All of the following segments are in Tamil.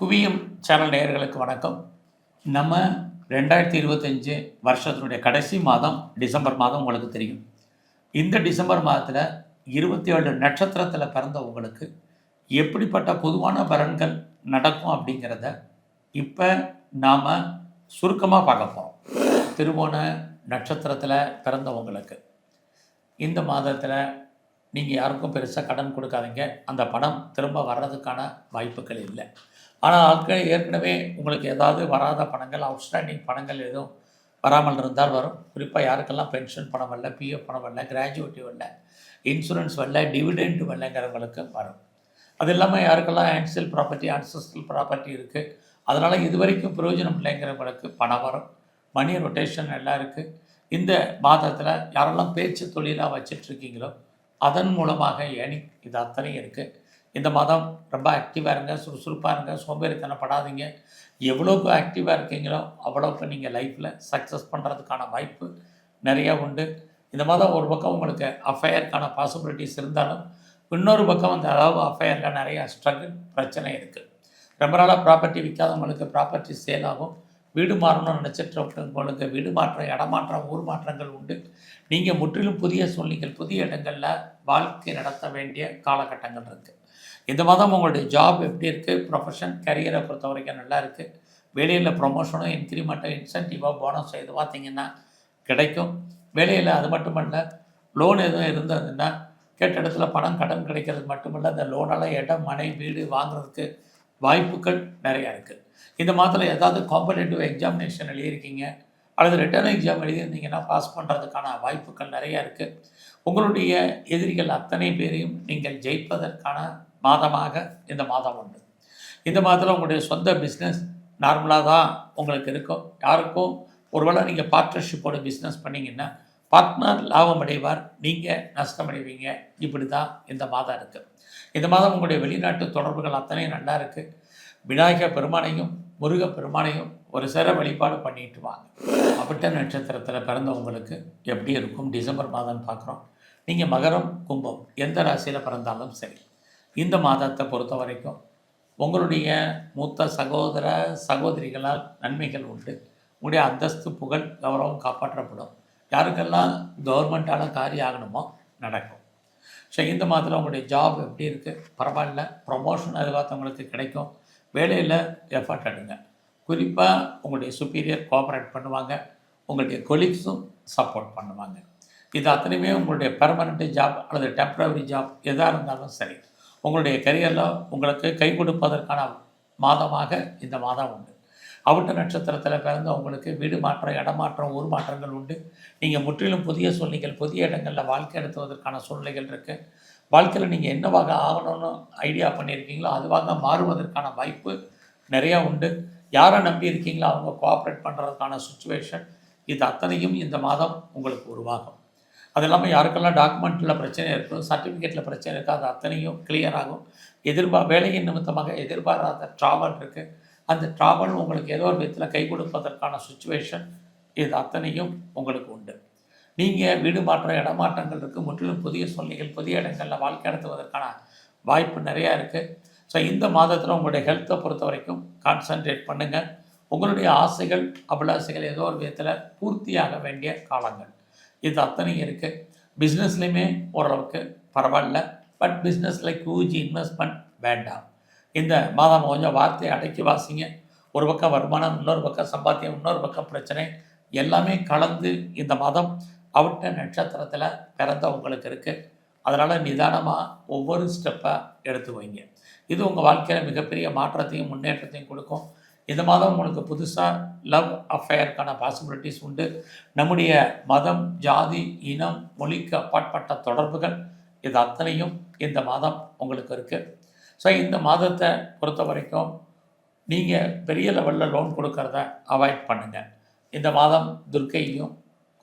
குவியும் சேனல் நேயர்களுக்கு வணக்கம். நம்ம ரெண்டாயிரத்தி இருபத்தஞ்சு வருஷத்தினுடைய கடைசி மாதம் டிசம்பர் மாதம் உங்களுக்கு தெரியும். இந்த டிசம்பர் மாதத்தில் இருபத்தி ஏழு நட்சத்திரத்தில் பிறந்த உங்களுக்கு எப்படிப்பட்ட பொதுவான பலன்கள் நடக்கும் அப்படிங்கிறத இப்போ நாம் சுருக்கமாக பார்க்க போகிறோம் திருவோண நட்சத்திரத்தில் பிறந்தவங்களுக்கு இந்த மாதத்தில் நீங்கள் யாருக்கும் பெருசாக கடன் கொடுக்காதீங்க. அந்த பணம் திரும்ப வர்றதுக்கான வாய்ப்புகள் இல்லை. ஆனால் ஆட்கள் ஏற்கனவே உங்களுக்கு ஏதாவது வராத பணங்கள் அவுட்ஸ்டாண்டிங் பணங்கள் எதுவும் வராமல் இருந்தால் வரும். குறிப்பாக யாருக்கெல்லாம் பென்ஷன் பணம் வரல பிஎஃப் பணம் வரல கிராஜுவேட்டி வரல இன்சூரன்ஸ் வரல டிவிடெண்ட் வரலங்கிறவங்களுக்கு வரும். அது இல்லாமல் யாருக்கெல்லாம் ஆன்சியல் ப்ராப்பர்ட்டி ஆன்சஸ்டல் ப்ராப்பர்ட்டி இருக்குது அதனால் இது வரைக்கும் பிரயோஜனம் இல்லைங்கிறவங்களுக்கு பணம் வரும். மணி ரொட்டேஷன் எல்லாம் இருக்குது இந்த மாதத்தில் யாரெல்லாம் பேச்சு தொழிலாக வச்சிட்ருக்கீங்களோ அதன் மூலமாக ஏனி இது அத்தனையும் இருக்குது இந்த மாதம் ரொம்ப ஆக்டிவாக இருங்க சுறுசுறுப்பாக இருங்க சோம்பேறித்தனப்படாதீங்க. எவ்வளோக்கு ஆக்டிவாக இருக்கீங்களோ அவ்வளோக்கு நீங்கள் லைஃப்பில் சக்ஸஸ் பண்ணுறதுக்கான வாய்ப்பு நிறையா உண்டு. இந்த மாதம் ஒரு பக்கம் உங்களுக்கு அஃபையருக்கான பாசிபிலிட்டிஸ் இருந்தாலும் இன்னொரு பக்கம் அந்த அளவு அஃபையரில் நிறையா ஸ்ட்ரகிள் பிரச்சனை இருக்குது ரொம்ப நாளாக ப்ராப்பர்ட்டி விற்காதவங்களுக்கு ப்ராப்பர்ட்டி சேல் ஆகும். வீடு மாறணும்னு நினச்சிட்டு வீடு மாற்றம் இடமாற்றம் ஊர் மாற்றங்கள் உண்டு. நீங்கள் முற்றிலும் புதிய சூழ்நிலைகள் புதிய இடங்களில் வாழ்க்கை நடத்த வேண்டிய காலகட்டங்கள் இருக்குது இந்த மாதம் உங்களுடைய ஜாப் எப்படி இருக்குது ப்ரொஃபஷன் கரியரை பொறுத்த வரைக்கும் நல்லா இருக்குது வேலையில் ப்ரொமோஷனும் இன்க்ரிமெண்ட்டும் இன்சென்டிவாக போனஸ் எது பார்த்தீங்கன்னா கிடைக்கும். வேலையில் அது மட்டுமல்ல லோன் எதுவும் இருந்ததுன்னா கேட்ட இடத்துல பணம் கடன் கிடைக்கிறது மட்டுமல்ல அந்த லோனால் இடம் மனை வீடு வாங்குறதுக்கு வாய்ப்புகள் நிறையா இருக்குது இந்த மாதத்தில் ஏதாவது காம்படேட்டிவ் எக்ஸாமினேஷன் எழுதியிருக்கீங்க அல்லது ரிட்டர்ன் எக்ஸாம் எழுதியிருந்தீங்கன்னா பாஸ் பண்ணுறதுக்கான வாய்ப்புகள் நிறையா இருக்குது உங்களுடைய எதிரிகள் அத்தனை பேரையும் நீங்கள் ஜெயிப்பதற்கான மாதமாக இந்த மாதம் உண்டு. இந்த மாதத்தில் உங்களுடைய சொந்த பிஸ்னஸ் நார்மலாக தான் உங்களுக்கு இருக்கும் யாருக்கும் ஒருவேளை நீங்கள் பார்ட்னர்ஷிப்போட பிஸ்னஸ் பண்ணிங்கன்னா பார்ட்னர் லாபம் அடைவார் நீங்கள் நஷ்டம் அடைவீங்க. இப்படி தான் இந்த மாதம் இருக்குது இந்த மாதம் உங்களுடைய வெளிநாட்டு தொடர்புகள் அத்தனையும் நல்லா இருக்குது விநாயகர் பெருமானையும் முருக பெருமானையும் ஒரு சிற வழிபாடு பண்ணிட்டு வாங்க. அவிட்ட நட்சத்திரத்தில் பிறந்தவங்களுக்கு எப்படி இருக்கும்? டிசம்பர் மாதம்னு பார்க்குறோம் நீங்கள் மகரம் கும்பம் எந்த ராசியில் பிறந்தாலும் சரி. இந்த மாதத்தை பொறுத்த வரைக்கும் உங்களுடைய மூத்த சகோதர சகோதரிகளால் நன்மைகள் உண்டு. உங்களுடைய அந்தஸ்து புகழ் கௌரவம் காப்பாற்றப்படும். யாருக்கெல்லாம் கவர்மெண்ட்டால் காரியம் ஆகணுமோ நடக்கும். ஸோ இந்த மாதத்தில் உங்களுடைய ஜாப் எப்படி இருக்குது பரவாயில்ல. ப்ரொமோஷன் எதிர்பார்த்தவங்களுக்கு கிடைக்கும். வேலையில் எஃபர்ட் எடுங்க. குறிப்பாக உங்களுடைய சுப்பீரியர் கோஆப்ரேட் பண்ணுவாங்க. உங்களுடைய கொலீக்ஸும் சப்போர்ட் பண்ணுவாங்க. இது அத்தனையுமே உங்களுடைய பெர்மனண்ட் ஜாப் அல்லது டெம்பரவரி ஜாப் எதாக இருந்தாலும் சரி. உங்களுடைய கரியரில் உங்களுக்கு கை கொடுப்பதற்கான மாதமாக இந்த மாதம் உண்டு. அவுட்ட நட்சத்திரத்தில் பிறந்த உங்களுக்கு வீடு மாற்றம் இடமாற்றம் ஊர் மாற்றங்கள் உண்டு. நீங்கள் முற்றிலும் புதிய சூழ்நிலைகள் புதிய இடங்களில் வாழ்க்கை நடத்துவதற்கான சூழ்நிலைகள் இருக்குது வாழ்க்கையில் நீங்கள் என்னவாக ஆகணும்னு ஐடியா பண்ணியிருக்கீங்களோ அதுவாக மாறுவதற்கான வாய்ப்பு நிறையா உண்டு. யாரை நம்பி இருக்கீங்களோ அவங்க கோஆப்ரேட் பண்ணுறதுக்கான சுச்சுவேஷன் இது அத்தனையும் இந்த மாதம் உங்களுக்கு உருவாகும். அது இல்லாமல் யாருக்கெல்லாம் டாக்குமெண்ட்டில் பிரச்சனை இருக்கும் சர்டிஃபிகேட்டில் பிரச்சனை இருக்குது அது அத்தனையும் கிளியர் ஆகும். எதிர்பார் வேலையின் நிமித்தமாக எதிர்பாராத ட்ராவல் இருக்குது அந்த ட்ராவல் உங்களுக்கு ஏதோ ஒரு விதத்தில் கை கொடுப்பதற்கான சுச்சுவேஷன் இது அத்தனையும் உங்களுக்கு உண்டு. நீங்கள் வீடு மாற்றம் இடமாற்றங்கள் இருக்குது முற்றிலும் புதிய சூழ்நிலைகள் புதிய இடங்களில் வாழ்க்கை நடத்துவதற்கான வாய்ப்பு நிறையா இருக்குது ஸோ இந்த மாதத்தில் உங்களுடைய ஹெல்த்தை பொறுத்த வரைக்கும் கான்சன்ட்ரேட் பண்ணுங்கள் உங்களுடைய ஆசைகள் அபிலாசைகள் ஏதோ ஒரு விதத்தில் பூர்த்தியாக வேண்டிய காலங்கள். இது அத்தனையும் இருக்குது பிஸ்னஸ்லேயுமே ஓரளவுக்கு பரவாயில்ல. பட் பிஸ்னஸில் ஹியூஜ் இன்வெஸ்ட்மெண்ட் வேண்டாம். இந்த மாதம் கொஞ்சம் வார்த்தையை அடக்கி வாசிங்க. ஒரு பக்கம் வருமானம் இன்னொரு பக்கம் சம்பாத்தியம் இன்னொரு பக்கம் பிரச்சனை. எல்லாமே கலந்து இந்த மாதம் அவட்ட நட்சத்திரத்தில் பிறந்த உங்களுக்கு இருக்குது அதனால் நிதானமாக ஒவ்வொரு ஸ்டெப்பாக எடுத்து வைங்க. இது உங்கள் வாழ்க்கையில் மிகப்பெரிய மாற்றத்தையும் முன்னேற்றத்தையும் கொடுக்கும். இந்த மாதம் உங்களுக்கு புதுசாக லவ் அஃபேருக்கான பாசிபிலிட்டிஸ் உண்டு. நம்முடைய மதம் ஜாதி இனம் மொழிக்கு அப்பாற்பட்ட தொடர்புகள் இது அத்தனையும் இந்த மாதம் உங்களுக்கு இருக்குது ஸோ இந்த மாதத்தை பொறுத்த வரைக்கும் நீங்கள் பெரிய லெவலில் லோன் கொடுக்கறத அவாய்ட் பண்ணுங்கள் இந்த மாதம் துர்க்கையும்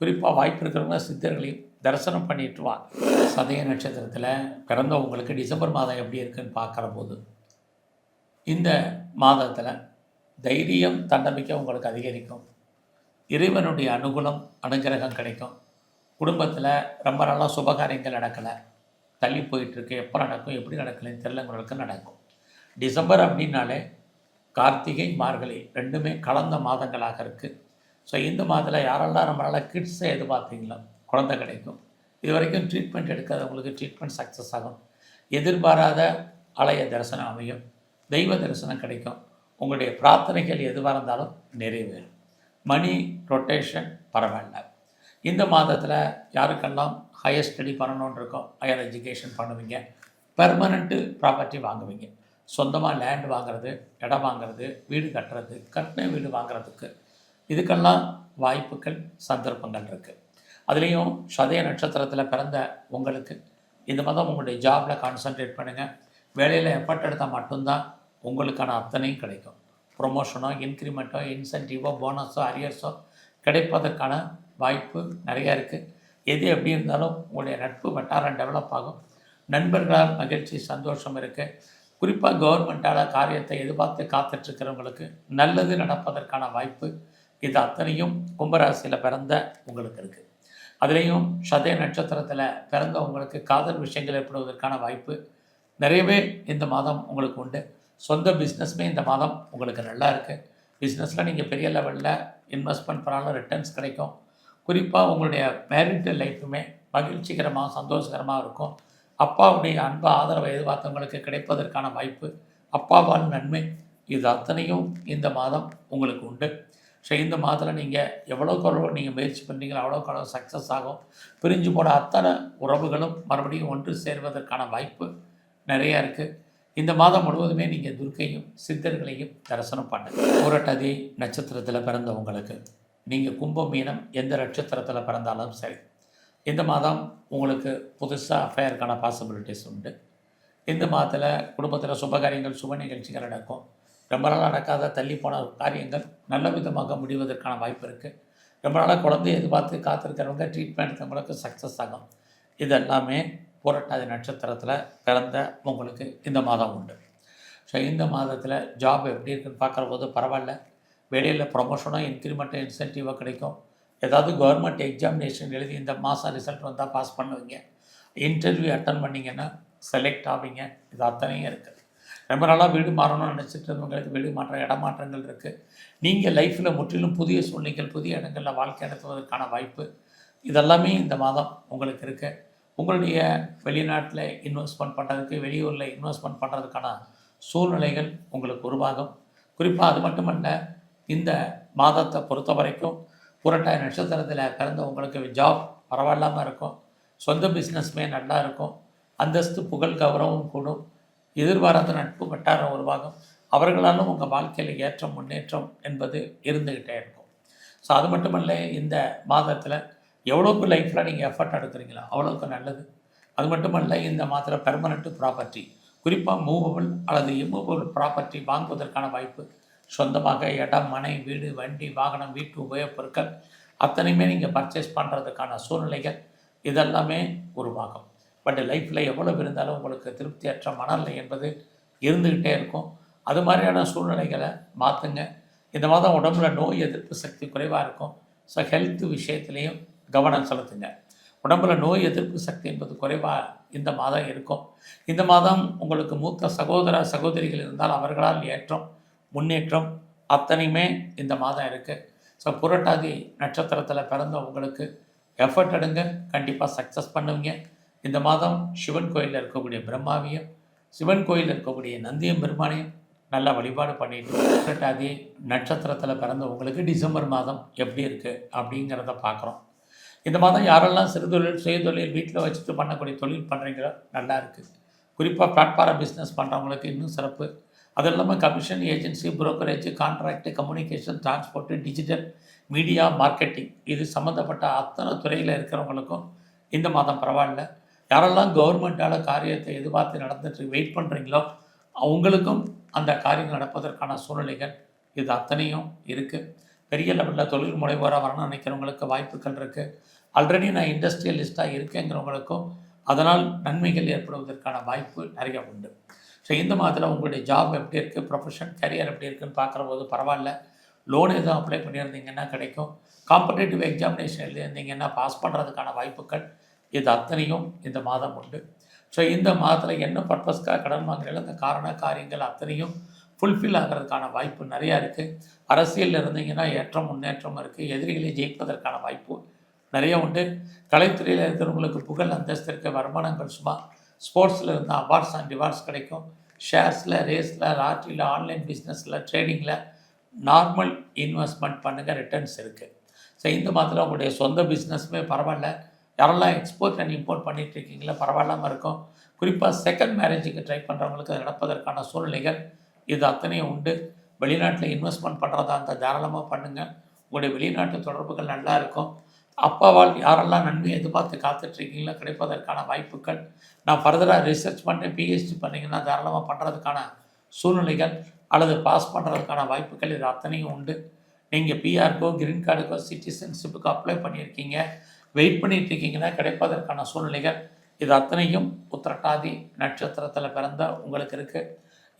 குறிப்பாக வாய்ப்பு இருக்கிறவங்க சித்தர்களையும் தரிசனம் பண்ணிட்டு வா. சதய நட்சத்திரத்தில் பிறந்தவங்களுக்கு டிசம்பர் மாதம் எப்படி இருக்குன்னு பார்க்குற போது இந்த மாதத்தில் தைரியம் தன்னம்பிக்கை உங்களுக்கு அதிகரிக்கும். இறைவனுடைய அனுகூலம் அனுகிரகம் கிடைக்கும். குடும்பத்தில் ரொம்ப நாளாக சுபகாரியங்கள் நடக்கலை. தள்ளி போயிட்டுருக்கு. எப்போ நடக்கும் எப்படி நடக்கலன்னு தெரியலங்களுக்கு நடக்கும். டிசம்பர் அப்படின்னாலே கார்த்திகை மார்கழி ரெண்டுமே கலந்த மாதங்களாக இருக்குது ஸோ இந்த மாதத்தில் யாரெல்லாம் நம்மளால் கிட்ஸை எதிர்பார்த்தீங்களோ குழந்தை கிடைக்கும். இது வரைக்கும் ட்ரீட்மெண்ட் எடுக்காதவங்களுக்கு ட்ரீட்மெண்ட் சக்ஸஸ் ஆகும். எதிர்பாராத ஆலய தரிசனம் அமையும். தெய்வ தரிசனம் கிடைக்கும். உங்களுடைய பிரார்த்தனைகள் எதுவாக இருந்தாலும் நிறைவேறும். மணி ரொட்டேஷன் பரவாயில்ல. இந்த மாதத்தில் யாருக்கெல்லாம் ஹையர் ஸ்டடி பண்ணணுன்னு இருக்கோ ஹையர் எஜுகேஷன் பண்ணுவீங்க பெர்மனண்ட்டு ப்ராப்பர்ட்டி வாங்குவீங்க. சொந்தமாக லேண்ட் வாங்குறது இடம் வாங்குறது வீடு கட்டுறது கட்டின வீடு வாங்குறதுக்கு இதுக்கெல்லாம் வாய்ப்புகள் சந்தர்ப்பங்கள் இருக்குது அதுலேயும் சதய நட்சத்திரத்தில் பிறந்த உங்களுக்கு இந்த மாதம் உங்களுடைய ஜாபில் கான்சன்ட்ரேட் பண்ணுங்கள் வேலையில் எஃபர்ட் எடுத்தால் மட்டும்தான் உங்களுக்கான அத்தனையும் கிடைக்கும். ப்ரொமோஷனோ இன்க்ரிமெண்ட்டோ இன்சென்டிவோ போனஸோ அரியர்ஸோ கிடைப்பதற்கான வாய்ப்பு நிறையா இருக்குது எது எப்படி இருந்தாலும் உங்களுடைய நட்பு வட்டாரம் டெவலப் ஆகும். நண்பர்களால் மகிழ்ச்சி சந்தோஷம் இருக்குது குறிப்பாக கவர்மெண்ட்டால் காரியத்தை எதிர்பார்த்து காத்துட்ருக்கிறவங்களுக்கு நல்லது நடப்பதற்கான வாய்ப்பு இது அத்தனையும் கும்பராசியில் பிறந்த உங்களுக்கு இருக்குது அதுலேயும் சதய நட்சத்திரத்தில் பிறந்த உங்களுக்கு காதல் விஷயங்கள் ஏற்படுவதற்கான வாய்ப்பு நிறையவே இந்த மாதம் உங்களுக்கு உண்டு. சொந்த பிஸ்னஸுமே இந்த மாதம் உங்களுக்கு நல்லா இருக்குது பிஸ்னஸில் நீங்கள் பெரிய லெவலில் இன்வெஸ்ட்மெண்ட் பண்ணாலும் ரிட்டர்ன்ஸ் கிடைக்கும். குறிப்பாக உங்களுடைய மேரிட்டல் லைஃப்புமே மகிழ்ச்சிகரமாக சந்தோஷகரமாக இருக்கும். அப்பாவுடைய அன்பு ஆதரவை எதிர்பார்த்தவங்களுக்கு கிடைப்பதற்கான வாய்ப்பு. அப்பாவால் நன்மை. இது அத்தனையும் இந்த மாதம் உங்களுக்கு உண்டு. ஸோ இந்த மாதத்தில் நீங்கள் எவ்வளோக்கு எவ்வளோ நீங்கள் முயற்சி பண்ணுறீங்களோ அவ்வளோக்கு அவ்வளோ சக்ஸஸ் ஆகும். பிரிஞ்சு போன அத்தனை உறவுகளும் மறுபடியும் ஒன்று சேர்வதற்கான வாய்ப்பு நிறையா இருக்குது இந்த மாதம் முழுவதுமே நீங்கள் துர்க்கையும் சித்தர்களையும் தரிசனம் பண்ணுங்க பூரட்டாதி நட்சத்திரத்தில் பிறந்த உங்களுக்கு. நீங்கள் கும்பம் மீனம் எந்த நட்சத்திரத்தில் பிறந்தாலும் சரி. இந்த மாதம் உங்களுக்கு புதுசாக அஃபேருக்கான பாசிபிலிட்டிஸ் உண்டு. இந்த மாதத்தில் குடும்பத்தில் சுபகாரியங்கள் சுப நிகழ்ச்சிகள் நடக்கும். ரொம்ப நாளாக நடக்காத தள்ளி போன காரியங்கள் நல்ல விதமாக முடிவதற்கான வாய்ப்பு இருக்குது ரொம்ப நாளாக குழந்தைய எதிர்பார்த்து காத்திருக்கிறவங்க ட்ரீட்மெண்ட் நம்மளுக்கு சக்ஸஸ் ஆகும். இது எல்லாமே புரட்டாதி நட்சத்திரத்தில் பிறந்த உங்களுக்கு இந்த மாதம் உண்டு. ஸோ இந்த மாதத்தில் ஜாப் எப்படி இருக்குன்னு பார்க்குற போது பரவாயில்ல. வெளியில் ப்ரொமோஷனோ இன்க்ரிமெண்ட்டோ இன்சென்டிவோ கிடைக்கும். ஏதாவது கவர்மெண்ட் எக்ஸாமினேஷன் எழுதி இந்த மாதம் ரிசல்ட் வந்தால் பாஸ் பண்ணுவீங்க. இன்டர்வியூ அட்டன் பண்ணிங்கன்னா செலக்ட் ஆவீங்க. இது அத்தனையும் இருக்குது ரொம்ப நாளாக வீடு மாறணும்னு நினச்சிட்டு இருந்தவங்களுக்கு வீடு மாற்றம் இடமாற்றங்கள் இருக்குது நீங்கள் லைஃப்பில் முற்றிலும் புதிய சூழ்நிலைகள் புதிய இடங்களில் வாழ்க்கை நடத்துவதற்கான வாய்ப்பு இதெல்லாமே இந்த மாதம் உங்களுக்கு இருக்குது உங்களுடைய வெளிநாட்டில் இன்வெஸ்ட்மெண்ட் பண்ணுறதுக்கு வெளியூரில் இன்வெஸ்ட்மெண்ட் பண்ணுறதுக்கான சூழ்நிலைகள் உங்களுக்கு உருவாகும். குறிப்பாக அது மட்டுமல்ல இந்த மாதத்தை பொறுத்த வரைக்கும் புரட்டாய் நட்சத்திரத்தில் பிறந்த உங்களுக்கு ஜாப் பரவாயில்லாமல் இருக்கும். சொந்த பிஸ்னஸ்மே நல்லா இருக்கும். அந்தஸ்து புகழ் கௌரவம் கூடும். எதிர்பாராத நட்பு வட்டாரம் உருவாகும். அவர்களாலும் உங்கள் வாழ்க்கையில் ஏற்றம் முன்னேற்றம் என்பது இருந்துக்கிட்டே இருக்கும். ஸோ அது மட்டுமல்ல இந்த மாதத்தில் எவ்வளோக்கு லைஃப்பில் நீங்கள் எஃபர்ட் எடுக்கிறீங்களோ அவ்வளோக்கு நல்லது. அது மட்டுமல்ல இந்த மாத்திர பெர்மனண்ட்டு ப்ராப்பர்ட்டி குறிப்பாக மூவபிள் அல்லது இம்மூவபிள் ப்ராப்பர்ட்டி வாங்குவதற்கான வாய்ப்பு. சொந்தமாக இடம் மனை வீடு வண்டி வாகனம் வீட்டு உபயோகப் பொருட்கள் அத்தனையுமே நீங்கள் பர்ச்சேஸ் பண்ணுறதுக்கான சூழ்நிலைகள் இதெல்லாமே உருவாகும். பட் லைஃப்பில் எவ்வளோ இருந்தாலும் உங்களுக்கு திருப்தியற்ற மனநிலை என்பது இருந்துக்கிட்டே இருக்கும். அது மாதிரியான சூழ்நிலைகளை மாற்றுங்க இந்த மாதம் உடம்புல நோய் எதிர்ப்பு சக்தி குறைவாக இருக்கும். ஸோ ஹெல்த் விஷயத்துலேயும் கவனம் செலுத்துங்க. உடம்புல நோய் எதிர்ப்பு சக்தி என்பது குறைவாக இந்த மாதம் இருக்கும். இந்த மாதம் உங்களுக்கு மூத்த சகோதர சகோதரிகள் இருந்தால் அவர்களால் ஏற்றம் முன்னேற்றம் அத்தனையுமே இந்த மாதம் இருக்குது ஸோ புரட்டாதி நட்சத்திரத்தில் பிறந்த உங்களுக்கு எஃபர்ட் எடுங்க. கண்டிப்பாக சக்ஸஸ் பண்ணுவீங்க. இந்த மாதம் சிவன் கோயிலில் இருக்கக்கூடிய பிரம்மாவையும் சிவன் கோயிலில் இருக்கக்கூடிய நந்தியம் பெருமானையும் நல்லா வழிபாடு பண்ணிட்டு புரட்டாதி நட்சத்திரத்தில் பிறந்த உங்களுக்கு டிசம்பர் மாதம் எப்படி இருக்குது அப்படிங்கிறத பார்க்குறோம் இந்த மாதம் யாரெல்லாம் சிறுதொழில் சுயதொழில் வீட்டில் வச்சுட்டு பண்ணக்கூடிய தொழில் பண்ணுறீங்களோ நல்லா இருக்குது குறிப்பாக பிளாட்ஃபார பிஸ்னஸ் பண்ணுறவங்களுக்கு இன்னும் சிறப்பு. அது இல்லாமல் commission agency brokerage contract communication transport digital media marketing இது சம்மந்தப்பட்ட அத்தனை துறையில் இருக்கிறவங்களுக்கும் இந்த மாதம் பரவாயில்ல. யாரெல்லாம் கவர்மெண்ட்டால் காரியத்தை எதிர்பார்த்து நடந்துட்டு வெயிட் பண்ணுறீங்களோ அவங்களுக்கும் அந்த காரியம் நடப்பதற்கான சூழ்நிலைகள் இது அத்தனையும் இருக்குது பெரிய லெவலில் தொழில் முனைவோராக வரணும்னு நினைக்கிறவங்களுக்கு வாய்ப்புகள் இருக்குது ஆல்ரெடி நான் இண்டஸ்ட்ரியலிஸ்ட்டாக இருக்கேங்கிறவங்களுக்கும் அதனால் நன்மைகள் ஏற்படுவதற்கான வாய்ப்பு நிறைய உண்டு. ஸோ இந்த மாதத்தில் உங்களுடைய ஜாப் எப்படி இருக்குது ப்ரொஃபஷன் கரியர் எப்படி இருக்குன்னு பார்க்குற போது பரவாயில்ல. லோன் எதுவும் அப்ளை பண்ணியிருந்தீங்கன்னா கிடைக்கும். காம்படேட்டிவ் எக்ஸாமினேஷன் எழுதியிருந்தீங்கன்னா பாஸ் பண்ணுறதுக்கான வாய்ப்புகள் இது அத்தனையும் இந்த மாதம் உண்டு. ஸோ இந்த மாதத்தில் என்ன பர்பஸ்க்காக கடன் வாங்குறீங்களோ அந்த காரண காரியங்கள் அத்தனையும் ஃபுல்ஃபில் ஆகிறதுக்கான வாய்ப்பு நிறையா இருக்குது அரசியலில் இருந்தீங்கன்னா ஏற்றம் முன்னேற்றம் இருக்குது எதிரிகளை ஜெயிப்பதற்கான வாய்ப்பு நிறைய உண்டு. கலைத்துறையில் இருக்கிறவங்களுக்கு புகழ் அந்தஸ்து இருக்க வருமானங்கள் சும்மா ஸ்போர்ட்ஸில் இருந்தால் அவார்ட்ஸ் அண்ட் ரிவார்ட்ஸ் கிடைக்கும். ஷேர்ஸில் ரேஸில் லாட்ரியில் ஆன்லைன் பிஸ்னஸில் ட்ரேடிங்கில் நார்மல் இன்வெஸ்ட்மெண்ட் பண்ணுங்கள் ரிட்டர்ன்ஸ் இருக்குது ஸோ இந்த மாதத்தில் உங்களுடைய சொந்த பிஸ்னஸுமே பரவாயில்ல. யாரெல்லாம் எக்ஸ்போர்ட் அண்ட் இம்போர்ட் பண்ணிகிட்டு இருக்கீங்களோ பரவாயில்லாமல் இருக்கும். குறிப்பாக செகண்ட் மேரேஜுக்கு ட்ரை பண்ணுறவங்களுக்கு அது நடப்பதற்கான சூழ்நிலைகள் இது அத்தனையும் உண்டு. வெளிநாட்டில் இன்வெஸ்ட்மெண்ட் பண்ணுறதா இருந்தால் தாராளமாக பண்ணுங்கள் உங்களுடைய வெளிநாட்டு தொடர்புகள் நல்லா இருக்கும். அப்பாவால் யாரெல்லாம் நன்மை எதிர்பார்த்து காத்துட்ருக்கீங்களோ கிடைப்பதற்கான வாய்ப்புகள். நான் ஃபர்தராக ரிசர்ச் பண்ணி பிஹெச்டி பண்ணிங்கன்னா தாராளமாக பண்ணுறதுக்கான சூழ்நிலைகள் அல்லது பாஸ் பண்ணுறதுக்கான வாய்ப்புகள் இது அத்தனையும் உண்டு. நீங்கள் பிஆர்க்கோ கிரீன் கார்டுக்கோ சிட்டிசன்ஷிப்புக்கு அப்ளை பண்ணியிருக்கீங்க. வெயிட் பண்ணிட்டு இருக்கீங்கன்னா கிடைப்பதற்கான சூழ்நிலைகள் இது அத்தனையும் உத்திரட்டாதி நட்சத்திரத்தில் பிறந்த உங்களுக்கு இருக்குது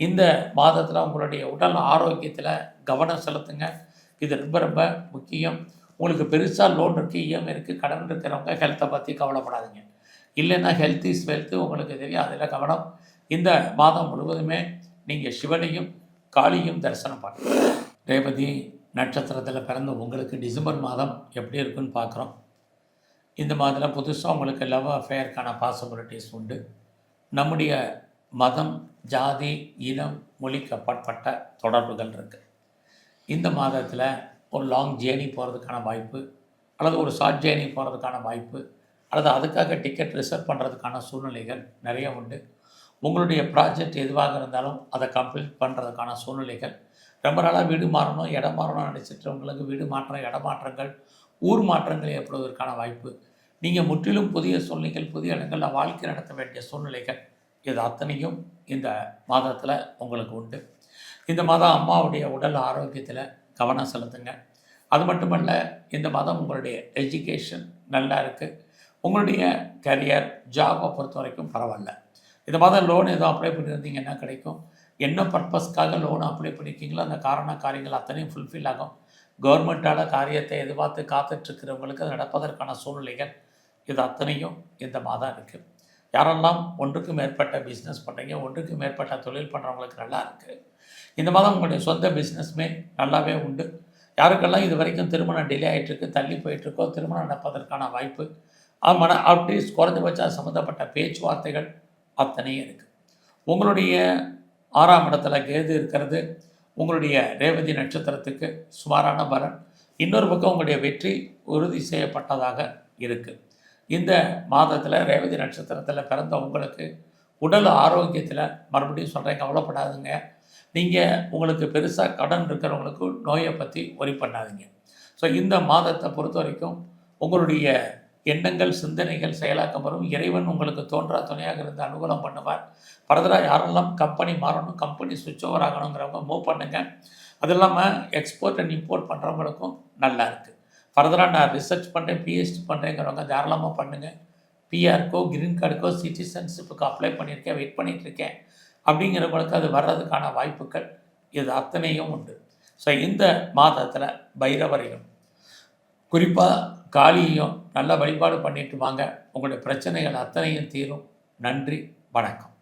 இந்த மாதத்தில் உங்களுடைய உடல் ஆரோக்கியத்தில் கவனம் செலுத்துங்க. இது ரொம்ப ரொம்ப முக்கியம். உங்களுக்கு பெருசாக லோன் இருக்குது இஎம்ஐ இருக்குது கடன் இருக்கிறவங்க ஹெல்த்தை பற்றி கவலைப்படாதீங்க. இல்லைன்னா ஹெல்த் இஸ் வெல்த்து உங்களுக்கு தெரியும் அதில் கவனம். இந்த மாதம் முழுவதுமே நீங்கள் சிவனையும் காளியும் தரிசனம் பண்ணுங்க ரேவதி நட்சத்திரத்தில் பிறந்த உங்களுக்கு டிசம்பர் மாதம் எப்படி இருக்குன்னு பார்க்குறோம் இந்த மாதத்தில் புதுசாக உங்களுக்கு லவ் அஃபேருக்கான பாசிபிலிட்டிஸ் உண்டு. நம்முடைய மதம் ஜாதி இனம் மொழிக்கு அப்பாற்பட்ட தொடர்புகள் இருக்குது இந்த மாதத்தில் ஒரு லாங் ஜேர்னி போகிறதுக்கான வாய்ப்பு அல்லது ஒரு ஷார்ட் ஜேர்னி போகிறதுக்கான வாய்ப்பு அல்லது அதுக்காக டிக்கெட் ரிசர்வ் பண்ணுறதுக்கான சூழ்நிலைகள் நிறைய உண்டு. உங்களுடைய ப்ராஜெக்ட் எதுவாக இருந்தாலும் அதை கம்ப்ளீட் பண்ணுறதுக்கான சூழ்நிலைகள். ரொம்ப நாளாக வீடு மாறணும் இடம் மாறணும்னு நினச்சிட்டவங்களுக்கு வீடு மாற்றம் இடம் மாற்றங்கள் ஊர் மாற்றங்கள் ஏற்படுவதற்கான வாய்ப்பு. நீங்கள் முற்றிலும் புதிய சூழ்நிலைகள் புதிய இடங்களில் வாழ்க்கை நடத்த வேண்டிய சூழ்நிலைகள் இது அத்தனையும் இந்த மாதத்தில் உங்களுக்கு உண்டு. இந்த மாதம் அம்மாவுடைய உடல் ஆரோக்கியத்தில் கவனம் செலுத்துங்க. அது மட்டுமல்ல இந்த மாதம் உங்களுடைய எஜுகேஷன் நல்லா இருக்குது உங்களுடைய கரியர் ஜாபை பொறுத்த வரைக்கும் பரவாயில்ல. இந்த மாதம் லோன் எதுவும் அப்ளை பண்ணியிருந்தீங்கன்னா கிடைக்கும்? என்ன பர்பஸ்க்காக லோன் அப்ளை பண்ணியிருக்கீங்களோ அந்த காரண காரியங்கள் அத்தனையும் ஃபுல்ஃபில் ஆகும். கவர்மெண்ட்டால் காரியத்தை எதிர்பார்த்து காத்துட்ருக்கிறவங்களுக்கு அது நடப்பதற்கான சூழ்நிலைகள் இது அத்தனையும் இந்த மாதம் இருக்குது யாரெல்லாம் ஒன்றுக்கு மேற்பட்ட பிஸ்னஸ் பண்ணுறீங்க ஒன்றுக்கு மேற்பட்ட தொழில் பண்ணுறவங்களுக்கு நல்லா இருக்குது இந்த மாதம் உங்களுடைய சொந்த பிஸ்னஸ்மே நல்லாவே உண்டு. யாருக்கெல்லாம் இது வரைக்கும் திருமணம் டிலே ஆகிட்டுருக்கு தள்ளி போயிட்டுருக்கோ திருமணம் நடப்பதற்கான வாய்ப்பு மன அட்லீஸ்ட் குறைஞ்சபட்சம் சம்மந்தப்பட்ட பேச்சுவார்த்தைகள் அத்தனையும் இருக்குது உங்களுடைய ஆறாம் இடத்துல கேது இருக்கிறது உங்களுடைய ரேவதி நட்சத்திரத்துக்கு சுமாரான பலன் இன்னொரு பக்கம் உங்களுடைய வெற்றி உறுதி செய்யப்பட்டதாக இருக்குது இந்த மாதத்தில் ரேவதி நட்சத்திரத்தில் பிறந்த உங்களுக்கு உடல் ஆரோக்கியத்தில் மறுபடியும் சொல்கிறேன் கவலைப்படாதுங்க. நீங்கள் உங்களுக்கு பெருசாக கடன் இருக்கிறவங்களுக்கு நோயை பற்றி ஒரி பண்ணாதீங்க. ஸோ இந்த மாதத்தை பொறுத்த வரைக்கும் உங்களுடைய எண்ணங்கள் சிந்தனைகள் செயலாக்கம் வரும். இறைவன் உங்களுக்கு தோன்றா துணையாக இருந்து அனுகூலம் பண்ணுவார். ஃபர்தராக யாரெல்லாம் கம்பெனி மாறணும் கம்பெனி சுவிட்ச் ஓவர் ஆகணுங்கிறவங்க மூவ் பண்ணுங்கள் அது இல்லாமல் எக்ஸ்போர்ட் அண்ட் இம்போர்ட் பண்ணுறவங்களுக்கும் நல்லா இருக்குது ஃபர்தராக நான் ரிசர்ச் பண்ணுறேன் பிஹெச்டி பண்ணுறேங்கிறவங்க தாராளமாக பண்ணுங்கள் பிஆர்க்கோ கிரீன் கார்டுக்கோ சிட்டிசன்ஷிப்புக்கு அப்ளை பண்ணியிருக்கேன் வெயிட் பண்ணிகிட்ருக்கேன் அப்படிங்கிறவங்களுக்கு அது வர்றதுக்கான வாய்ப்புகள் இது அத்தனையும் உண்டு. ஸோ இந்த மாதத்தில் பைரவரையும் குறிப்பாக காளியையும் நல்ல வழிபாடு பண்ணிட்டு வாங்க. உங்களுடைய பிரச்சனைகள் அத்தனையும் தீரும். நன்றி வணக்கம்.